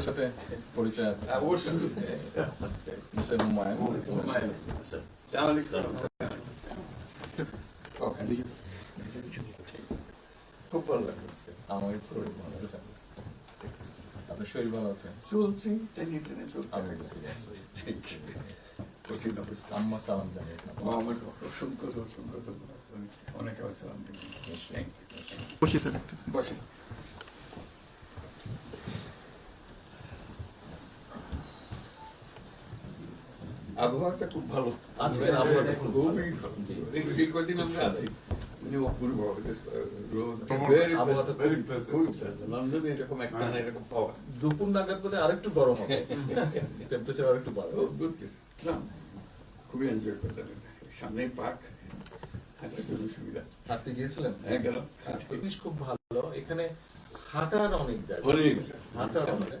সাথে পরিচয় আছে। সালাম। খুব ভালো আজকে। আমাকে শরীর ভালো আছে আপনার শরীর ভালো আছে চলছি. কঠিন অবস্থা আম্মা সালাম জানিয়ে আমার অসংখ্য অসংখ্য অনেক আসসালাম থ্যাংক ইউ বসি স্যার একটু আবহাওয়াটা খুব ভালো। আবহাওয়াটা খুবই ভালো। এই কদিন আমরা আছি? অপূর্ব রোদ আবহাওয়াটা ভেরি খুবই লন্ডনে এরকম একটা এরকম পাওয়া। দুপুর নাগাদ বোধ আরেকটু গরম হবে। টেম্পারেচার আরেকটু বাড়বে। খুবই এনজয় করলাম। সামনে পার্ক হাঁটার জন্য সুবিধা। হাঁটতে গিয়েছিলেন? হ্যাঁ গেলাম। জিনিস খুব ভালো। এখানে হাঁটার অনেক জায়গা অনেক হাঁটার অনেক।